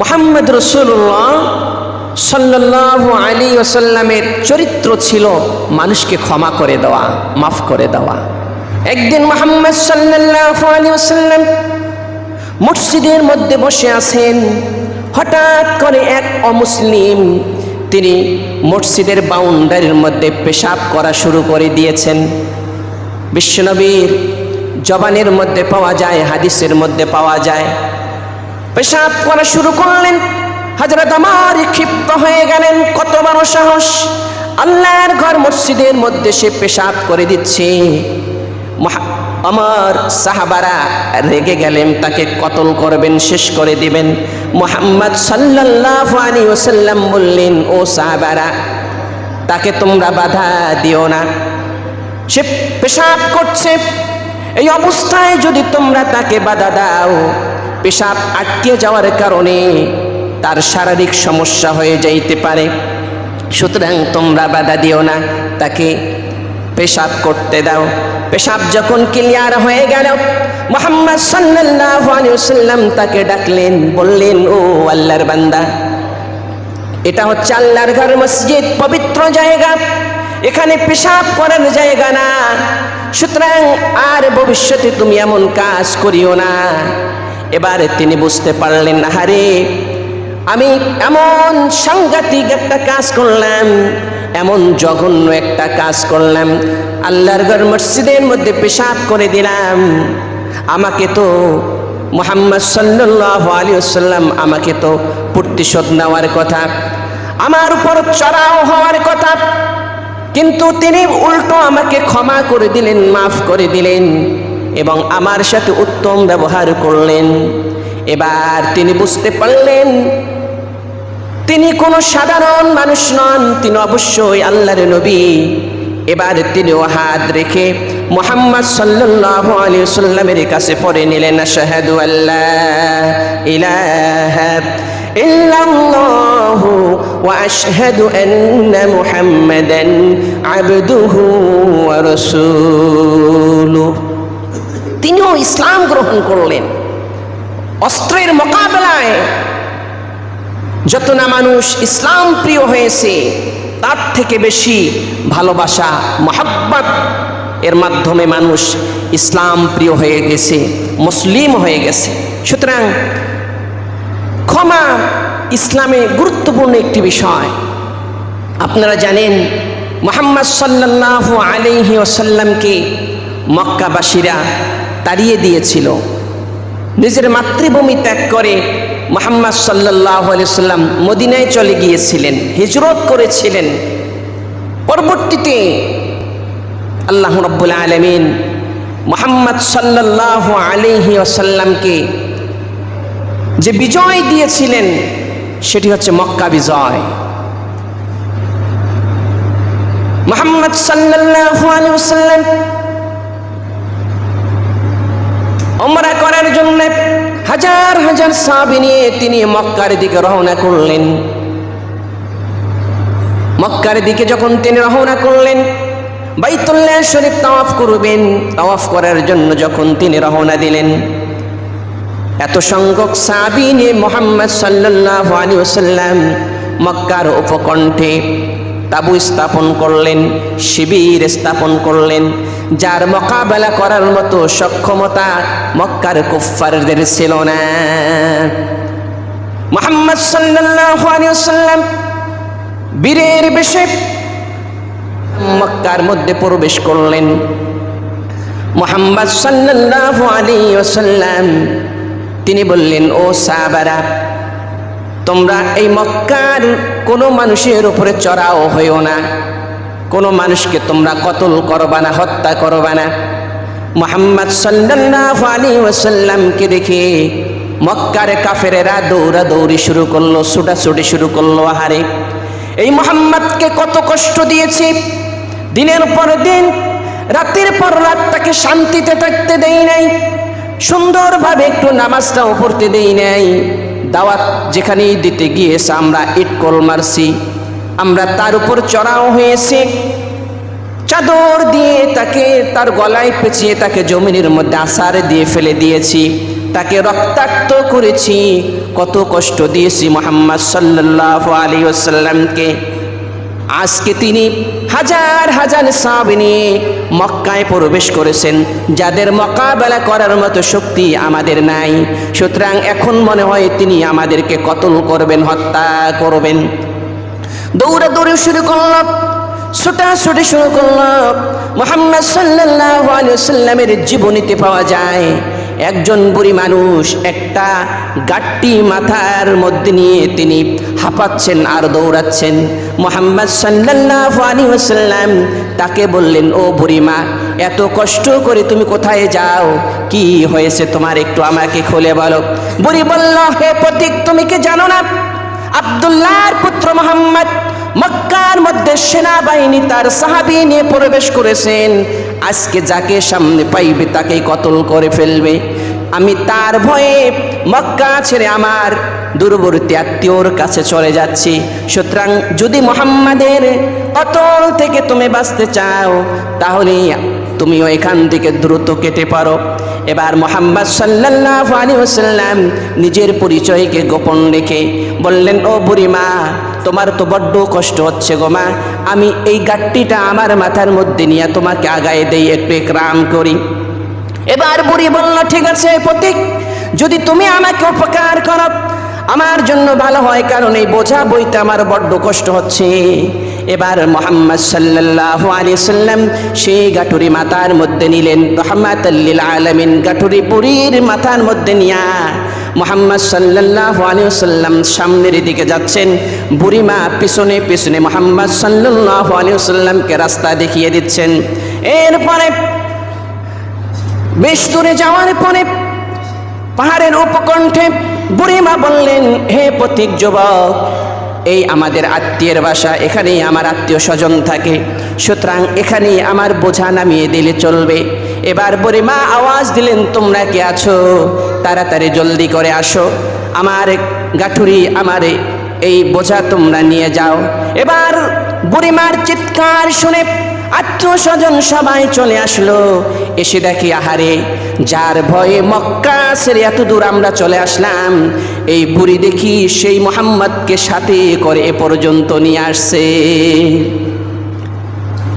মোহাম্মদ রসুল্লাহ সাল্লাহ আলী ওসাল্লামের চরিত্র ছিল মানুষকে ক্ষমা করে দেওয়া, মাফ করে দেওয়া। একদিন মোহাম্মদ সাল্লাহ আলী ওসাল্লাম মসজিদের মধ্যে বসে আছেন। হঠাৎ করে এক অমুসলিম, তিনি মসজিদের বাউন্ডারির মধ্যে পেশাব করা শুরু করে দিয়েছেন। বিশ্বনবীর জবানের মধ্যে পাওয়া যায়, হাদিসের মধ্যে পাওয়া যায়। পেশাব করা শুরু করলেন। হজরত আমার ক্ষিপ্ত হয়ে গেলেন, কত বড় সাহস। আল্লাহর ঘর মসজিদের মধ্যে সে পেশাব করে দিচ্ছে। আমার সাহাবারা রেগে গেলেন, তাকে কতল করবেন, শেষ করে দিবেন। মোহাম্মদ সাল্লাহ আলী ওসাল্লাম বললেন, ও সাহাবারা, তাকে তোমরা বাধা দিও না। সে পেশাব করছে। এই অবস্থায় যদি তোমরা তাকে বাধা দাও পেশাব আটকে যাওয়ার কারণে তার শারীরিক সমস্যা হয়ে যাইতে পারে। সুতরাং তোমরা বাধা দিও না, তাকে পেশাব করতে দাও। পেশাব যখন ক্লিয়ার হয়ে গেল, মোহাম্মদ সাল্লাল্লাহু আলাইহি ওয়াসাল্লাম তাকে ডাকলেন, বললেন, ও আল্লাহর বান্দা, এটা হচ্ছে আল্লাহর ঘর, মসজিদ, পবিত্র জায়গা। এখানে পেশাব করার জায়গা না। সুতরাং আর ভবিষ্যতে তুমি এমন কাজ করিও না। এবারে তিনি বুঝতে পারলেন না আহারে, আমি এমন সাংঘাতিক একটা কাজ করলাম, এমন জঘন্য একটা কাজ করলাম, আল্লাহর ঘর মসজিদের মধ্যে পেশাব করে দিলাম। আমাকে তো মোহাম্মদ সাল্লাহ আলী সাল্লাম আমাকে তো প্রতিশোধ নেওয়ার কথা, আমার উপর চড়াও হওয়ার কথা, কিন্তু তিনি উল্টো আমাকে ক্ষমা করে দিলেন, মাফ করে দিলেন। এবং আমার সাথে উত্তম ব্যবহার করলেন। এবার তিনি বুঝতে পারলেন, তিনি কোনো সাধারণ মানুষ নন, তিনি অবশ্যই আল্লাহর নবী। এবার তিনি ও হাত রেখে মোহাম্মদ সাল্লাল্লাহু আলাইহি সাল্লামের কাছে পরে নিলেন, আশহাদু আল্লাহ ইলাহা ইল্লাল্লাহু ওয়া আশহাদু আবদুহু ওয়া তিনিও ইসলাম গ্রহণ করলেন। অস্ত্রের মোকাবেলায় যত না মানুষ ইসলাম প্রিয় হয়েছে, তার থেকে বেশি ভালোবাসা, মহাব্বত এর মাধ্যমে মানুষ ইসলাম প্রিয় হয়ে গেছে, মুসলিম হয়ে গেছে। সুতরাং ক্ষমা ইসলামে গুরুত্বপূর্ণ একটি বিষয়। আপনারা জানেন, মোহাম্মদ সাল্লাহ আলিহি ওসাল্লামকে মক্কাবাসীরা তাড়িয়ে দিয়েছিল। নিজের মাতৃভূমি ত্যাগ করে মোহাম্মদ সাল্লাহ সাল্লাম মদিনায় চলে গিয়েছিলেন, হিজরত করেছিলেন। পরবর্তীতে আল্লাহ রব্বুল আলমিন মোহাম্মদ সাল্লাহ আলিহি আসাল্লামকে যে বিজয় দিয়েছিলেন, সেটি হচ্ছে মক্কা বিজয়। মোহাম্মদ সাল্লাহ আলী সাল্লাম ওমরা করার জন্য হাজার সাহাবি নিয়ে তিনি মক্কার দিকে রওনা করলেন। মক্কার দিকে যখন তিনি রওনা করলেন, বাইতুল্লাহ শরীফ তাওয়াফ করবেন। তাওয়াফ করার জন্য যখন তিনি রওনা দিলেন, এত সংখ্যক সাহাবি নিয়ে মোহাম্মদ সাল্লাল্লাহু আলাইহি ওয়াসাল্লাম মক্কার উপকণ্ঠে তাবু স্থাপন করলেন, শিবির স্থাপন করলেন। যার মোকাবেলা করার মতো সক্ষমতা মক্কার কুফফারদের ছিল না। মোহাম্মদ আলাইহি বীরের বেশে মক্কার মধ্যে প্রবেশ করলেন। মোহাম্মদ সাল্লাল্লাহু আলাইহি ওয়াসাল্লাম তিনি বললেন, ও সাহাবারা, তোমরা এই মক্কার কোনো মানুষের উপরে চড়াও হইও না। কোনো মানুষকে তোমরা কতল করবা না, হত্যা করবা না। মোহাম্মদ সাল্লাল্লাহু আলাইহি ওয়াসাল্লামকে দেখে মক্কার কাফেরেরা দৌড়া দৌড়ি শুরু করল, ছুটাছুটি শুরু করল আহারে। এই মোহাম্মদকে কত কষ্ট দিয়েছি। দিনের পর দিন, রাতের পর রাত তাকে শান্তিতে থাকতে দেই নাই, সুন্দরভাবে একটু নামাজটাও পড়তে দেই নাই। দাওয়াত যেখানেই দিতে গিয়েছে, আমরা ইট কল মারছি। আমরা তার উপর চড়াও হয়েছে। চাদর দিয়ে তাকে তার গলায় পেঁচিয়ে তাকে জমিনের মধ্যে আসার দিয়ে ফেলে দিয়েছি। তাকে রক্তাক্ত করেছি। কত কষ্ট দিয়েছি মোহাম্মদ সাল্লাহ আলী আসাল্লামকে আজকে তিনি হাজার হাজার সাব নিয়ে মক্কায় প্রবেশ করেছেন, যাদের মোকাবেলা করার মতো শক্তি আমাদের নাই। সুতরাং এখন মনে হয় তিনি আমাদেরকে কতল করবেন, হত্যা করবেন। দৌড়া দৌড়ে শুরু করল ছোটাছুটি শুরু করল। মোহাম্মদ সাল্লাহ সাল্লামের জীবনীতে পাওয়া যায় একজন বুড়ি মানুষ একটা গাট্টি মাথার মধ্যে নিয়ে তিনি হাঁপাচ্ছেন আর দৌড়াচ্ছেন। মোহাম্মদ সাল্লাহ আলী ওসাল্লাম তাকে বললেন, ও বুড়িমা এত কষ্ট করে তুমি কোথায় যাও? কি হয়েছে তোমার একটু আমাকে খুলে বলো। বুড়ি বলল, হে প্রতীক, তুমি কি জানো না? আবদুল্লাহর পুত্র মোহাম্মদ মক্কার মধ্যে সেনাবাহিনী তার সাহাবি নিয়ে প্রবেশ করেছেন। আজকে যাকে সামনে পাইবে তাকে কতল করে ফেলবে। আমি তার ভয়ে মক্কা ছেড়ে আমার দূরবর্তী আত্মীয়র কাছে চলে যাচ্ছি। সুতরাং যদি মোহাম্মদের অতল থেকে তুমি বাঁচতে চাও তাহলে তুমিও এখান থেকে দ্রুত কেটে পারো। এবার মোহাম্মদ সাল্লাহ আলী হোসাল্লাম নিজের পরিচয়কে গোপন রেখে বললেন, ও বুড়িমা তোমার তো বড্ড কষ্ট হচ্ছে গো মা। আমি এই গাট্টিটা আমার মাথার মধ্যে নিয়ে তোমাকে আগায় দেই, একটু একরাম করি। এবার বুড়ি বলল, ঠিক আছে প্রতীক, যদি তুমি আমাকে উপকার করো, আমার জন্য ভালো হয়, কারণ এই বোঝা বইতে আমার বড্ড কষ্ট হচ্ছে। এবার মোহাম্মদ সাল্লাহ আলী সাল্লাম সেই গাঠুরি মাথার মধ্যে নিলেন রহমাত আলমিন। গাঠুরি বুড়ির মাথার মধ্যে নিয়া মোহাম্মদ সাল্লাহ আলী সাল্লাম সামনের দিকে যাচ্ছেন। বুড়িমা পিছনে পিছনে মোহাম্মদ সাল্লাহ আলী সাল্লামকে রাস্তা দেখিয়ে দিচ্ছেন। এরপরে বেশ দূরে যাওয়ার পরে পাহাড়ের উপকণ্ঠে বুড়িমা বললেন, হে প্রতীক যুবক, এই আমাদের আত্মীয়ের বাসা, এখানেই আমার আত্মীয় স্বজন থাকে। সুতরাং এখানেই আমার বোঝা নামিয়ে দিলে চলবে। এবার বুড়িমা আওয়াজ দিলেন, তোমরা কে আছো? তাড়াতাড়ি জলদি করে আসো। আমার গাঠুরি, আমার এই বোঝা তোমরা নিয়ে যাও। এবার বুড়িমার চিৎকার শুনে আত্মীয় স্বজন সবাই চলে আসলো। এসে দেখি, আহারে, যার ভয়ে মক্কা ছেড়ে এত দূর আমরা চলে আসলাম, এই বুড়ি দেখি সেই মোহাম্মদকে সাথে করে এ পর্যন্ত নিয়ে আসছে।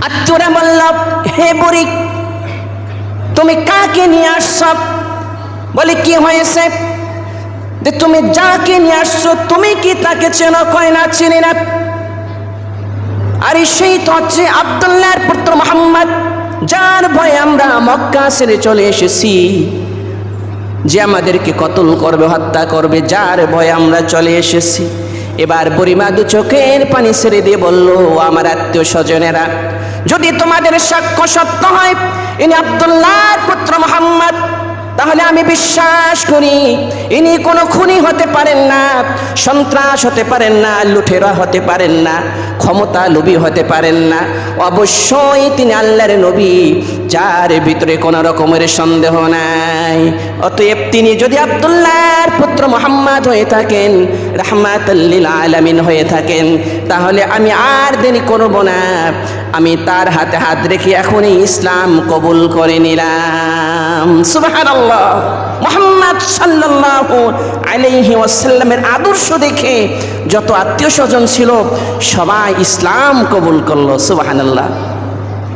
আত্মীয়রা বলল, হে বুড়ি তুমি কাকে নিয়ে আসছ? বলে, কি হয়েছে? যে তুমি যাকে নিয়ে আসছো, তুমি কি তাকে চেনো? কয় না, চিনি না। আর সেই তো হচ্ছে আবদুল্লাহর পুত্র মোহাম্মদ, যার ভয়ে আমরা মক্কা ছেড়ে চলে এসেছি। যে আমাদেরকে কতল করবে, হত্যা করবে, যার ভয়ে আমরা চলে এসেছি। এবার বুড়িমা দু চোখের পানি ছেড়ে দিয়ে বলল, আমার আত্মীয় স্বজনেরা, যদি তোমাদের সাক্ষ্য সত্য হয়, ইনি আবদুল্লাহর পুত্র মোহাম্মদ তাহলে আমি বিশ্বাস করি, ইনি কোনো খুনি হতে পারেন না, সন্ত্রাস হতে পারেন না লুঠেরা হতে পারেন না ক্ষমতা লোভী হতে পারেন না। অবশ্যই তিনি আল্লাহর নবী, যার ভিতরে কোনো রকমের সন্দেহ নাই। অতএব তিনি যদি আবদুল্লাহর পুত্র মোহাম্মদ হয়ে থাকেন রাহমাতাল্লিল আলামিন হয়ে থাকেন, তাহলে আমি আর দেরি করব না। আমি তার হাতে হাত রেখে এখনই ইসলাম কবুল করে নিলাম। সুবহানাল্লাহ মোহাম্মদ সাল্লাল্লাহু আলাইহি ওয়াসাল্লামের আদর্শ দেখে যত আত্মীয় স্বজন ছিল, সবাই ইসলাম কবুল করল, সুবহানাল্লাহ।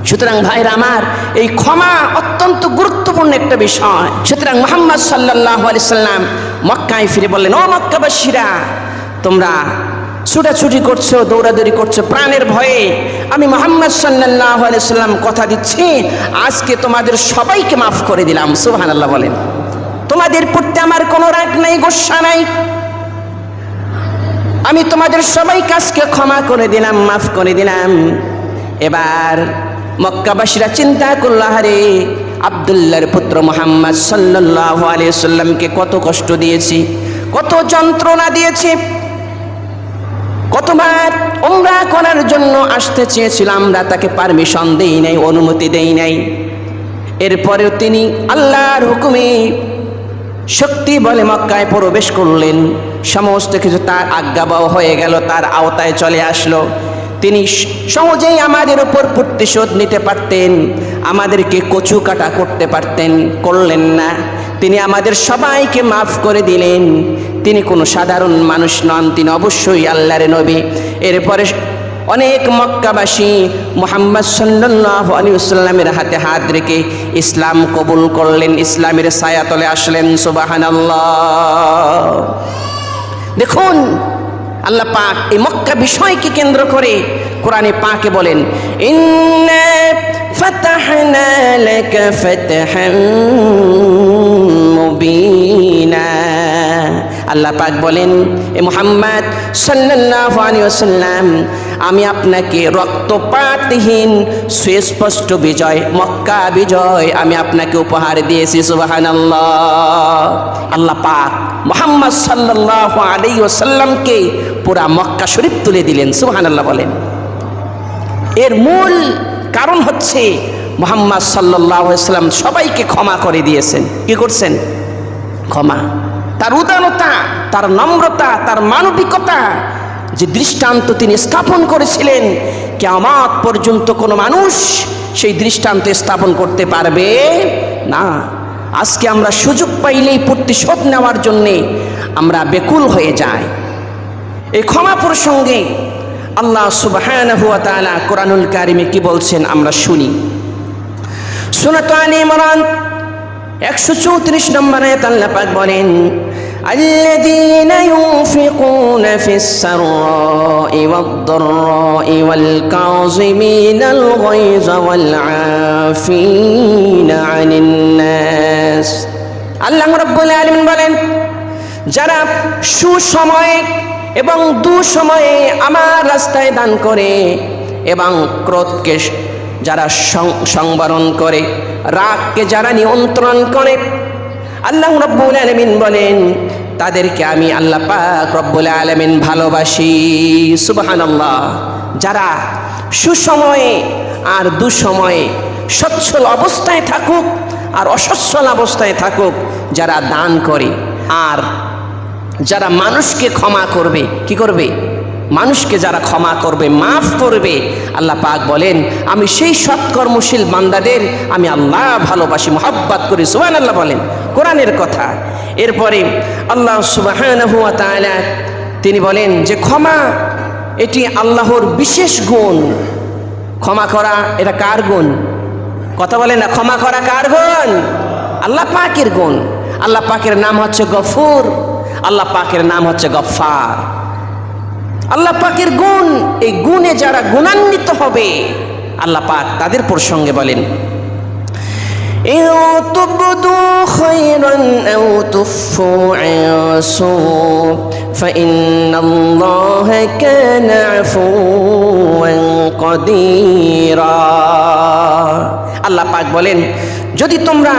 সুতরাং ভাইরা আমার, এই ক্ষমা অত্যন্ত গুরুত্বপূর্ণ একটা বিষয়। সুতরাং মোহাম্মদ সাল্লাহ সাল্লাম মক্কায় ফিরে বললেন, ও মক্কাবাসীরা, তোমরা ছুটাছুটি করছ, দৌড়াদৌড়ি করছ, প্রাণের ভয়ে। আমি মোহাম্মদ সাল্লাহ সাল্লাম কথা দিচ্ছি, আজকে তোমাদের সবাইকে মাফ করে দিলাম সুবহান আল্লাহ বলেন। তোমাদের প্রতি আমার কোনো রাগ নাই, গোসা নাই। আমি তোমাদের সবাই কাজকে ক্ষমা করে দিলাম, মাফ করে দিলাম। এবার মক্কাবাসীরা চিন্তা করল হারে আবদুল্লাহর পুত্র মোহাম্মদ সাল্লাহ সাল্লামকে কত কষ্ট দিয়েছি, কত যন্ত্রণা দিয়েছি। কতবার ওমরা করার জন্য আসতে চেয়েছিলাম, আমরা তাকে পারমিশন দেই নাই, অনুমতি দেই নাই। এরপরেও তিনি আল্লাহর হুকুমে শক্তি বলে মক্কায় প্রবেশ করলেন। সমস্ত কিছু তার আজ্ঞাবহ হয়ে গেল, তার আওতায় চলে আসলো। তিনি সহজেই আমাদের উপর প্রতিশোধ নিতে পারতেন, আমাদেরকে কচু কাটা করতে পারতেন, করলেন না। তিনি আমাদের সবাইকে মাফ করে দিলেন। তিনি কোনো সাধারণ মানুষ নন, তিনি অবশ্যই আল্লাহর নবী। এরপরে অনেক মক্কাবাসী মোহাম্মদ সাল্লাহ আলী হাতে হাত রেখে ইসলাম কবুল করলেন, ইসলামের ছায়াতলে আসলেন সুবাহান দেখুন, আল্লাহ পাক এই মক্কা বিষয়কে কেন্দ্র করে কোরআনে পাকে বলেন, ইন্না ফাতাহনা লাকা ফাতহান মুবিনা আল্লাহ পাক বলেন, এ মুহাম্মদ, সাল্লাল্লাহু আলাইহি ওয়াসাল্লাম, আমি আপনাকে রক্তপাতহীন, সুস্পষ্ট বিজয়, মক্কা বিজয়, আমি আপনাকে উপহার দিয়েছি, সুবহানাল্লাহ। আল্লাহ পাক মোহাম্মদ সাল্লাল্লাহু আলাইহি ওয়াসাল্লামকে পুরা মক্কা শরীফ তুলে দিলেন, সুবহানাল্লাহ বলেন। এর মূল কারণ হচ্ছে মোহাম্মদ সাল্লাহ সাল্লাম সবাইকে ক্ষমা করে দিয়েছেন। কি করছেন? ক্ষমা। তার উদারতা, তার নম্রতা, তার মানবিকতা যে দৃষ্টান্ত তিনি স্থাপন করেছিলেন কেমত পর্যন্ত কোনো মানুষ সেই দৃষ্টান্ত স্থাপন করতে পারবে না। আজকে আমরা সুযোগ পাইলেই প্রতিশোধ নেওয়ার জন্যে আমরা বেকুল হয়ে যাই। এই ক্ষমা প্রসঙ্গে আল্লাহ সুবহানাহু ওয়া তাআলা কোরআনুল কারিমে কি বলছেন আমরা শুনি সূরাত আলী ইমরান 134 নম্বর আয়াত আল্লাহ পাক বলেন الذين ينفقون في السراء والضراء والكاظمين الغيظ والعافين عن الناس আল্লাহ রাব্বুল আলামিন বলেন যারা সুসময়ে এবং দুসময়ে আমার রাস্তায় দান করে এবং ক্রোধকে যারা সংবরণ করে, রাগকে যারা নিয়ন্ত্রণ করে, আল্লাহ রব্বুল আলমিন বলেন, তাদেরকে আমি আল্লাহ পাক রব্বুল আলমিন ভালোবাসি সুবাহান আল্লাহ যারা সুসময়ে আর দুসময়ে সচ্ছল অবস্থায় থাকুক আর অসচ্ছল অবস্থায় থাকুক, যারা দান করে, আর যারা মানুষকে ক্ষমা করবে, কি করবে? মানুষকে যারা ক্ষমা করবে, মাফ করবে। আল্লাহ পাক বলেন, আমি সেই সৎকর্মশীল বান্দাদের আমি আল্লাহ ভালোবাসি, মোহাব্বাত করি। সুবান আল্লাহ বলেন, কোরআনের কথা। এরপরে আল্লাহ সুবাহ তিনি বলেন যে, ক্ষমা, এটি আল্লাহর বিশেষ গুণ। ক্ষমা করা, এটা কার গুণ? কথা বলে না, ক্ষমা করা কার গুণ? আল্লাহ পাকের গুণ। আল্লাহ পাকের নাম হচ্ছে গফুর। আল্লাহ পাকের নাম হচ্ছে গফার আল্লাহ পাকের গুণ, এই গুণে যারা গুণান্বিত হবে, আল্লাহ পাক তাদের প্রসঙ্গে বলেন আল্লাহ পাক বলেন, যদি তোমরা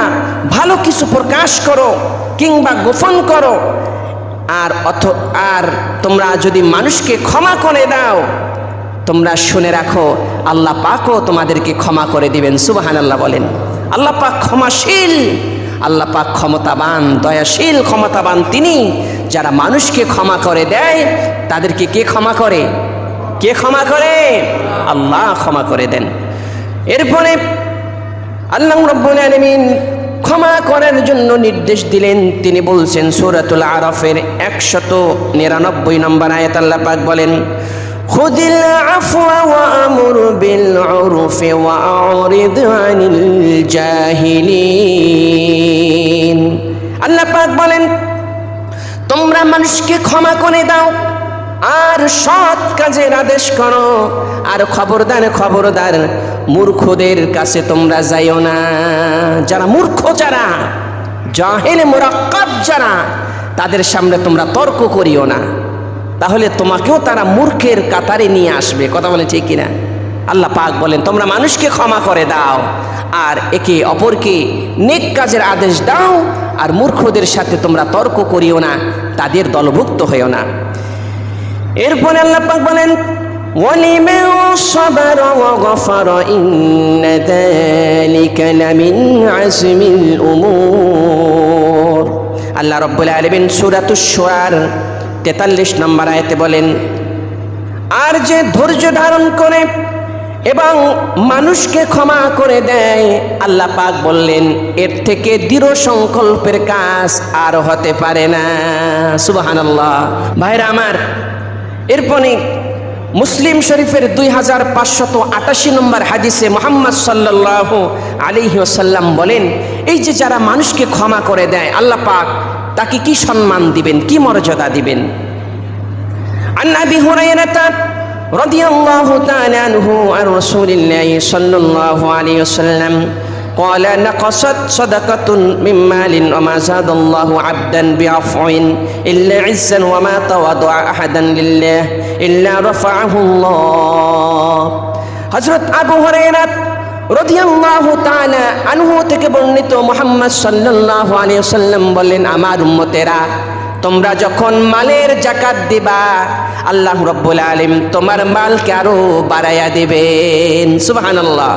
ভালো কিছু প্রকাশ করো কিংবা গোপন করো আর অথ, আর তোমরা যদি মানুষকে ক্ষমা করে দাও, তোমরা শুনে রাখো, আল্লাহ পাকও তোমাদেরকে ক্ষমা করে দিবেন সুবাহান আল্লাহ বলেন। আল্লাহ পাক ক্ষমাশীল, আল্লাহ পাক ক্ষমতাবান, দয়াশীল, ক্ষমতাবান তিনি। যারা মানুষকে ক্ষমা করে দেয়, তাদেরকে কে ক্ষমা করে? কে ক্ষমা করে? আল্লাহ ক্ষমা করে দেন। এরপরে আল্লাহ রব্বুল আলমিন ক্ষমা করার জন্য নির্দেশ দিলেন তিনি বলছেন সূরাতুল আরফের একশত নিরানব্বই নম্বর আয়াত আল্লাহ পাক বলেন خذ العفو وأمر بالعرف وأعرض عن الجاهلين আল্লাহ পাক বলেন তোমরা মানুষকে ক্ষমা করে দাও আর সৎ কাজের আদেশ করো আর খবরদার খবরদার মূর্খদের কাছে তোমরা যাইও না। যারা মূর্খ যারা, জাহেল, মোরাক্কাব যারা, তাদের সামনে তোমরা তর্ক করিও না। তাহলে তোমাকেও তারা মূর্খের কাতারে নিয়ে আসবে। কথা বলে ঠিক কিনা? আল্লাহ পাক বলেন, তোমরা মানুষকে ক্ষমা করে দাও আর একে অপরকে নেক কাজের আদেশ দাও আর মূর্খদের সাথে তোমরা তর্ক করিও না, তাদের দলভুক্ত হইও না। এরপরে আল্লাহ পাক বলেন ولمن صبر وغفر إن ذلك لمن عزم الأمور আল্লাহ রব্বুল আলমিন সুরাতুস শুরার তেতাল্লিশ নম্বর আয়তে বলেন আর যে ধৈর্য ধারণ করে এবং মানুষকে ক্ষমা করে দেয় আল্লাহ পাক বললেন এর থেকে দৃঢ় সংকল্পের কাজ আর হতে পারে না সুবাহান আল্লাহ ভাইরা আমার এরপরে মুসলিম শরীফের দুই হাজার পাঁচশত আটাশি নম্বর হাদিসে মোহাম্মদ সাল্লাহ আলিহি ওসাল্লাম বলেন এই যে যারা মানুষকে ক্ষমা করে দেয় আল্লাহ পাক তাকে কি সম্মান দিবেন কি মর্যাদা দিবেন عن ابي هريره رضي الله تعالى عنه عن رسول الله صلى الله عليه وسلم قال نقصت صدقة من مال وما زاد الله عبدا بعفو إلا عزا وما تواضع أحدا لله إلا رفعه الله হজরত আবু হরাইরা রদিয়াল্লাহু তাআলা আনহু থেকে বর্ণিত মুহাম্মদ সাল্লাল্লাহু আলাইহি ওয়াসাল্লাম বলেন আমার উম্মতেরা তোমরা যখন মালের জাকাত দিবা আল্লাহ রব্বুল আলিম তোমার মালকে আরো বাড়াইয়া দিবেন সুবহানাল্লাহ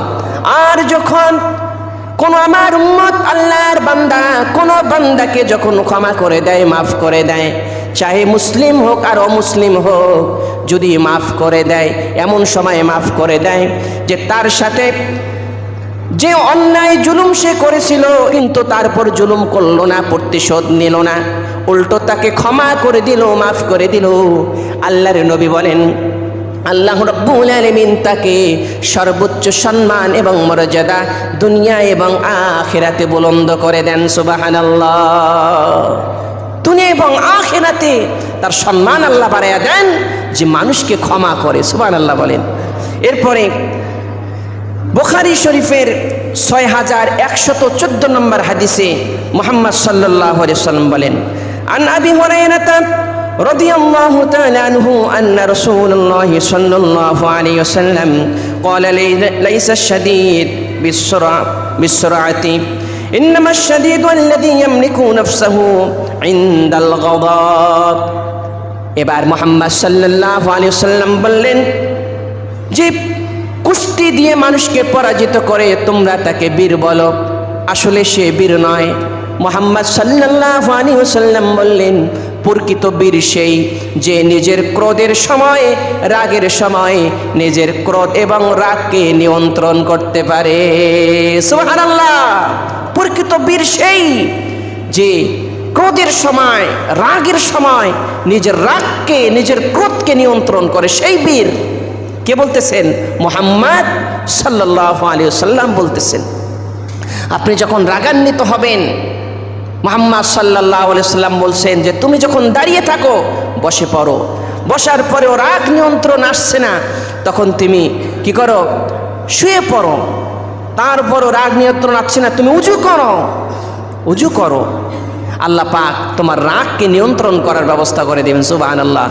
আর যখন কোন আমার উম্মত আল্লাহর বান্দা, কোন বান্দাকে যখন ক্ষমা করে দেয়, মাফ করে দেয়, চাহে মুসলিম হোক আর অমুসলিম হোক, যদি মাফ করে দেয়, এমন সময় মাফ করে দেয়, যে তার সাথে যে অন্যায় জুলুম সে করেছিল, কিন্তু তারপর জুলুম করল না, প্রতিশোধ নিল না, উল্টো তাকে ক্ষমা করে দিল, মাফ করে দিল। আল্লাহর নবী বলেন আল্লাহ রব্বুল আলমিন তাকে সর্বোচ্চ সম্মান এবং মর্যাদা দুনিয়া এবং আখেরাতে বুলন্দ করে দেন সুবাহান দুনিয়া এবং আখেরাতে তার সম্মান আল্লাহ বাড়াইয়া দেন যে মানুষকে ক্ষমা করে সুবাহ আল্লাহ বলেন। এরপরে বোখারি শরীফের ছয় হাজার একশত চোদ্দ নম্বর হাদিসে মোহাম্মদ সাল্লাহ সাল্লাম বলেন, আন আবি হরাইনাতা رضي الله تعالى عنه أن رسول الله صلى الله عليه وسلم قال لي- ليس الشديد بالسرعة بالسرعة إنما الشديد الذي يملك نفسه عند الغضب এবার মোহাম্মদ সাল্লাহ আলী সাল্লাম বললেন যে কুস্তি দিয়ে মানুষকে পরাজিত করে তোমরা তাকে বীর বলো আসলে সে বীর নয় মোহাম্মদ সাল্লাহ আলী সাল্লাম বললেন প্রকৃত বীর সেই যে নিজের ক্রোধের সময়ে, রাগের সময়ে নিজের ক্রোধ এবং রাগকে নিয়ন্ত্রণ করতে পারে। সুবহানাল্লাহ! প্রকৃত বীর সেই যে ক্রোধের সময়, রাগের সময় নিজের রাগকে, নিজের ক্রোধকে নিয়ন্ত্রণ করে সেই বীর। কে বলতেছেন? মোহাম্মদ সাল্লাহ আলী বলতেছেন। আপনি যখন রাগান্বিত হবেন মোহাম্মদ সাল্লাহ সাল্লাম বলছেন যে তুমি যখন দাঁড়িয়ে থাকো, বসে পড়ো। বসার পরেও রাগ নিয়ন্ত্রণ আসছে না। তখন তুমি কি করো? শুয়ে পড়ো। তারপরও রাগ নিয়ন্ত্রণ আসছে না। তুমি উজু করো। উজু করো। আল্লাহ পাক তোমার রাগকে নিয়ন্ত্রণ করার ব্যবস্থা করে দেবেন সুবাহ আল্লাহ